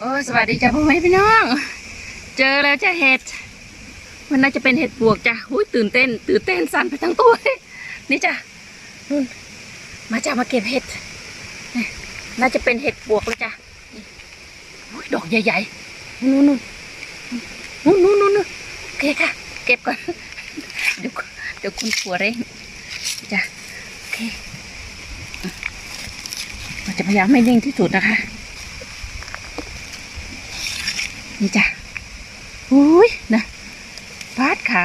โอ้สวัสดีจ้ะพ่อแม่พี่น้อง เจอแล้วจ้ะเห็ด มันน่าจะเป็นเห็ดปวกจ้ะอุ้ยตื่นเต้น ตื่นเต้นสั่นไปทั้งตัวนี่จ้ะนู่นมาจ้ะมาเก็บเห็ด น่าจะเป็นเห็ดปวกเลยจ้ะนี่อุ้ยดอกใหญ่ๆนู่นนู่นนู่นนู่นนู่นนู่นโอเคค่ะ เก็บก่อน เดี๋ยวเดี๋ยวคุณผัวเร่งจ้ะโอเคเราจะพยายามไม่นิ่งที่สุดนะคะ นี่จ้ะอุ้ยนะพาดขา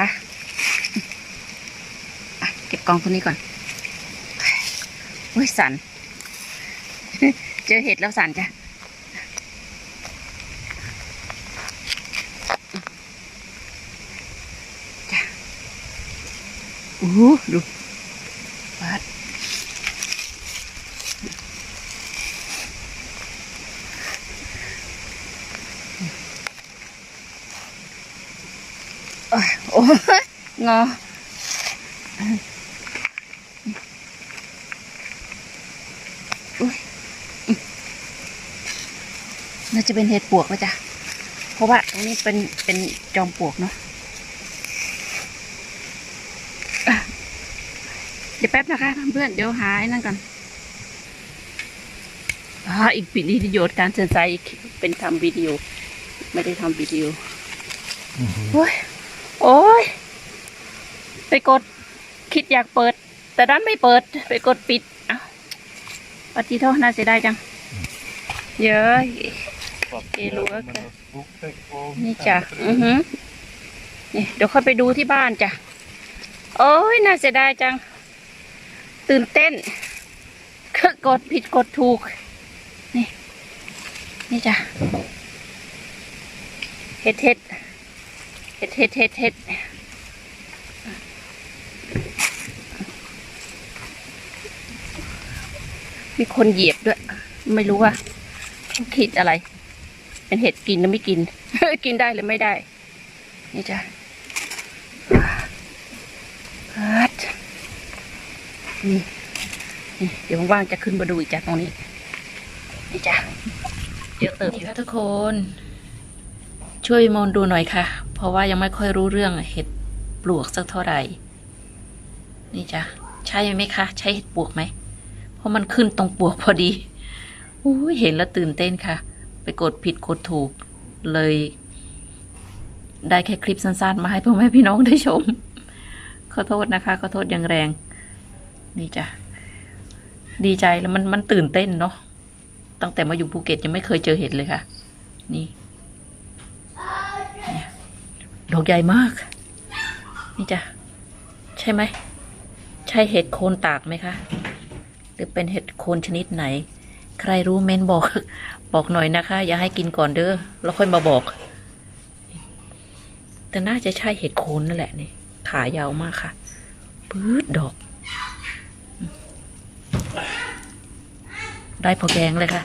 อะเก็บกองตัวนี้ก่อนอุ้ยสัน เจอเห็ดแล้วสันจ้ะจ้ะอู้หูดู โอ้ยโอ้ยงออุ๊ยน่าจะเป็นเห็ดปวกแล้วจ้ะ เพราะว่าตรงนี้เป็นเป็นจอมปลวกเนาะอะเดี๋ยวแป๊บนะคะเพื่อนๆเดี๋ยวหาไอ้นั่นก่อนอ่าอีกปิดประโยชน์การเซ็นไซอีกเป็นทำวิดีโอ ไม่ได้ทำวิดีโอโอ้ย โอ้ย ไปกดคิดอยากเปิด แต่ด้านไม่เปิด ไปกดปิดอะปฏิโทษน่าเสียดายจัง เยอะเอรู้ก็คือนี่จ้ะ อือหือนี่เดี๋ยวค่อยไปดูที่บ้านจ้ะ โอ้ย น่าเสียดายจัง ตื่นเต้นคือกดผิดกดถูก นี่ นี่จ้ะเฮ็ดเฮ็ด เฮ็ดเฮ็ดเฮ็ดเฮ็ดมีคนเหยียบด้วย ไม่รู้ว่าเขาคิดอะไร เป็นเห็ดกินหรือไม่กิน กินได้หรือไม่ได้ นี่จ้ะฮัดนี่นี่เดี๋ยวว่างๆจะขึ้นมาดูอีกจ้ะตรงนี้ นี่จ้ะเดี๋ยวเติมอีกค่ะทุกคน ช่วยมองดูหน่อยค่ะ เพราะว่ายังไม่ค่อยรู้เรื่องเห็ดปลวกสักเท่าไหร่ นี่จ้ะใช่ไหมคะ ใช่เห็ดปลวกไหม เพราะมันขึ้นตรงปลวกพอดีอุ้ยเห็นแล้วตื่นเต้นค่ะ ไปกดผิดกดถูกเลย ได้แค่คลิปสั้นๆ มาให้พ่อแม่พี่น้องได้ชม ขอโทษนะคะ ขอโทษอย่างแรง นี่จ้ะดีใจแล้วมันมันตื่นเต้นเนาะตั้งแต่มาอยู่ภูเก็ตยังไม่เคยเจอเห็ดเลยค่ะ นี่ ดอกใหญ่มาก นี่จ้ะ ใช่ไหม ใช่เห็ดโคนตากไหมคะ หรือเป็นเห็ดโคนชนิดไหน ใครรู้เม้นบอก บอกหน่อยนะคะ อย่าให้กินก่อนเด้อแล้วค่อยมาบอก แต่น่าจะใช่เห็ดโคนนั่นแหละนี่ ขายาวมากค่ะปื๊ดดอก ได้พอแกงเลยค่ะ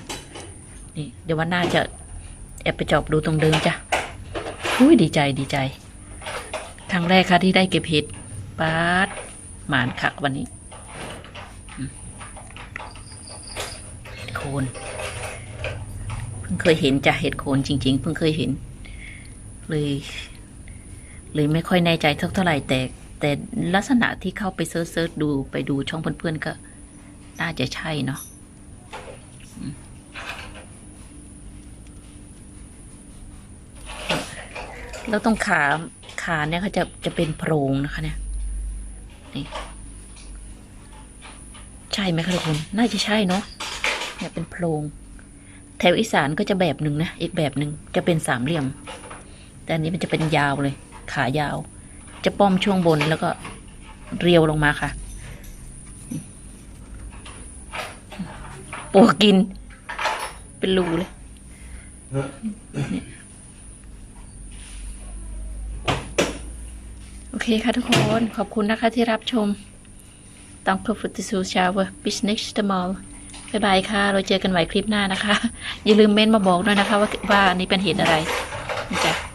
นี่ เดี๋ยววันหน้าจะแอบไปจอบดูตรงเดิมจ้ะ อุ้ยดีใจดีใจครั้งแรกค่ะที่ได้เก็บเห็ดปาดหมานคักวันนี้เห็ดโคนเพิ่งเคยเห็นจ้ะเห็ดโคนจริง ๆ เพิ่งเคยเห็น เลยเลยไม่ค่อยแน่ใจเท่าเท่าไหร่แต่แต่ลักษณะที่เข้าไปเซิร์ชเซิร์ชดูไปดูช่องเพื่อนๆก็ น่าจะใช่เนาะ แล้วตรงขาขาเนี่ยเขาจะจะเป็นโพรงนะคะเนี่ยนี่ใช่ไหมคะทุกคน น่าจะใช่เนาะเนี่ยเป็นโพรงแถวอีสานก็จะแบบหนึ่งนะอีกแบบหนึ่งจะเป็นสามเหลี่ยม แต่อันนี้มันจะเป็นยาวเลย ขายาว จะป้อมช่วงบนแล้วก็เรียวลงมาค่ะปวกกิน เป็นรูเลย โอ เคค่ะทุกคนขอบคุณนะคะที่รับชมต้องครบฟุติซูชาวบิสเน็กสมอลบายบายค่ะ เราเจอกันใหม่คลิปหน้านะคะ อย่าลืมเม้นมาบอกด้วยนะคะ ว่าว่าอันนี้เป็นเหตุอะไรจ้ะ